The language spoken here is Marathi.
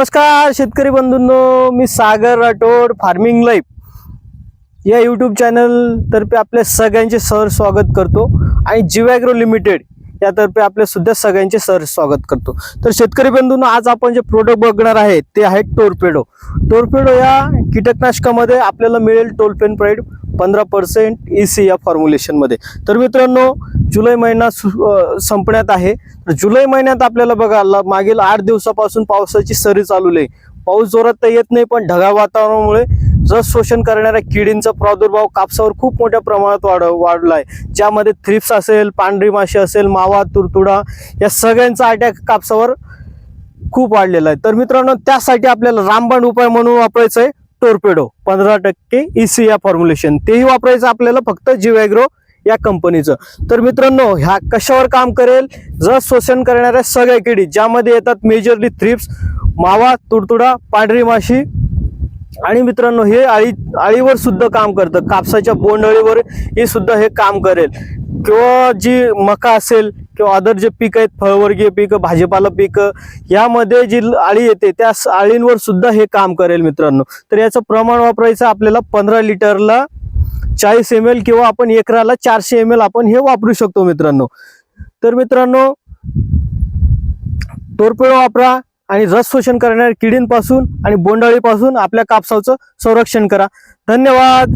नमस्कार शेतकरी बंधूंनो. मी सागर राठोड फार्मिंग लाईफ या यूट्यूब चॅनलतर्फे आपल्या सगळ्यांचे सर स्वागत करतो. आणि जिवॅग्रो लिमिटेड यातर्फे आपल्या सुद्धा सगळ्यांचे सर स्वागत करतो. तर शेतकरी बंधूंनो आज आपण जे प्रोडक्ट बघणार आहे ते आहे टोरपेडो टोरपेडो या कीटकनाशकामध्ये आपल्याला मिळेल टोलपेन प्राईड पंधरा पर्सेंट ई सी या फॉर्म्युलेशनमध्ये तर मित्रांनो जुलै महिना सु- संपण्यात आहे. तर जुलै महिन्यात आपल्याला बघा मागील आठ दिवसापासून पावसाची सरी चालू आहे. पाऊस जोरात तर येत नाही पण ढगाळ वातावरणामुळे रस शोषण करणाऱ्या किडींचा प्रादुर्भाव कापसावर खूप मोठ्या प्रमाणात वाढ वाढला आहे ज्यामध्ये थ्रिप्स असेल पांढरी माशी असेल मावा तुरतुडा या सगळ्यांचा अटॅक कापसावर खूप वाढलेला आहे. तर मित्रांनो त्यासाठी आपल्याला रामबाण उपाय म्हणून वापरायचं आहे टोरपेडो. पंधरा टक्के इसी या फॉर्म्युलेशन तेही वापरायचं आपल्याला फक्त जीवॅग्रो या कंपनीचं. तर मित्रांनो ह्या कशावर काम करेल? रस शोषण करणाऱ्या सगळ्या किडी ज्यामध्ये येतात मेजरली थ्रिप्स मावा तुडतुडा पांढरी माशी आणि मित्रांनो हे आळी आळीवर सुद्धा काम करतं. कापसाच्या बोंडअळीवर हे सुद्धा हे काम करेल. किंवा जी मका असेल किंवा अदर जे पीक आहेत फळवर्गीय पीक भाजीपाला पीक यामध्ये जी आळी येते त्या आळींवर सुद्धा हे काम करेल मित्रांनो. तर याचं प्रमाण वापरायचं आपल्याला पंधरा लिटरला चाळीस एम एल किंवा आपण एकराला चारशे एम एल आपण हे वापरू शकतो मित्रांनो. तर मित्रांनो टोरपेडो वापरा आणि रस शोषण करणाऱ्या किडींपासून आणि बोंडाळीपासून आपल्या कापसाचं संरक्षण करा. धन्यवाद!